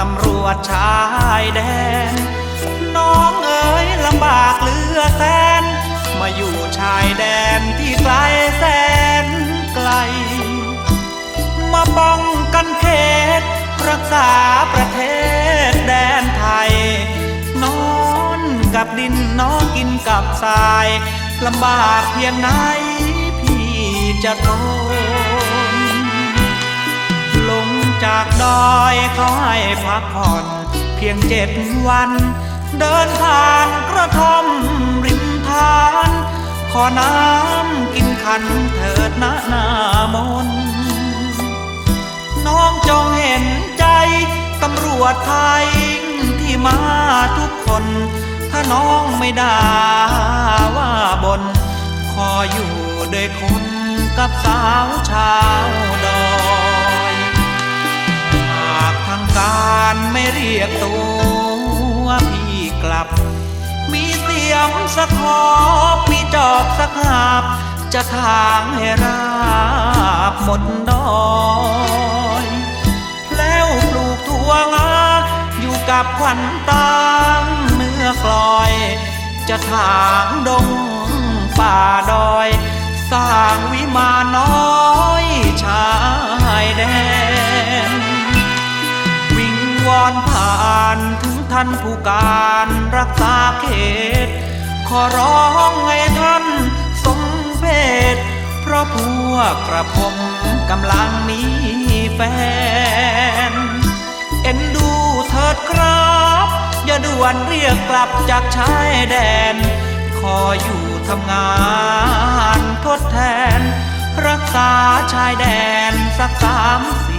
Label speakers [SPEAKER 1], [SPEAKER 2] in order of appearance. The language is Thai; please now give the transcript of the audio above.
[SPEAKER 1] ตำรวจชายแดน น้องเอ๋ยลำบากเหลือแสน มาอยู่ชายแดนที่ไกลแสนไกล มาป้องกันเขตรักษาประเทศแดนไทย นอนกับดินนอนกินกับทรายลำบากเพียงไหนพี่จะทน จากดอยเขาให้พักผ่อน เพียงเจ็ดวัน เดินผ่านกระท่อมริมทาน ขอน้ำกินขันเถิดนะนามน น้องจงเห็นใจตำรวจไทยที่มาทุกคน ถ้าน้องไม่ด่าว่าบน ขออยู่ด้วยคนกับสาวชาว รียกตัวพี่กลับ มีเสียมสักหอบมีจอบสักหาบ จะทางให้ราบหมดดอยแล้วปลูกถั่วงาอยู่กับขวัญตางเนื้อกลอย จะทางดงป่าดอย สร้างวิมานน้อยชายแดนวิง อนผ่านถึงท่านผู้การรักษาเขต ขอร้องให้ท่านสมเพศเพราะพวกกระผมกำลังมีแฟน เอ็นดูเถิดครับ อย่าด่วนเรียกกลับจากชายแดน ขออยู่ทำงานทดแทน รักษาชายแดนสักสามส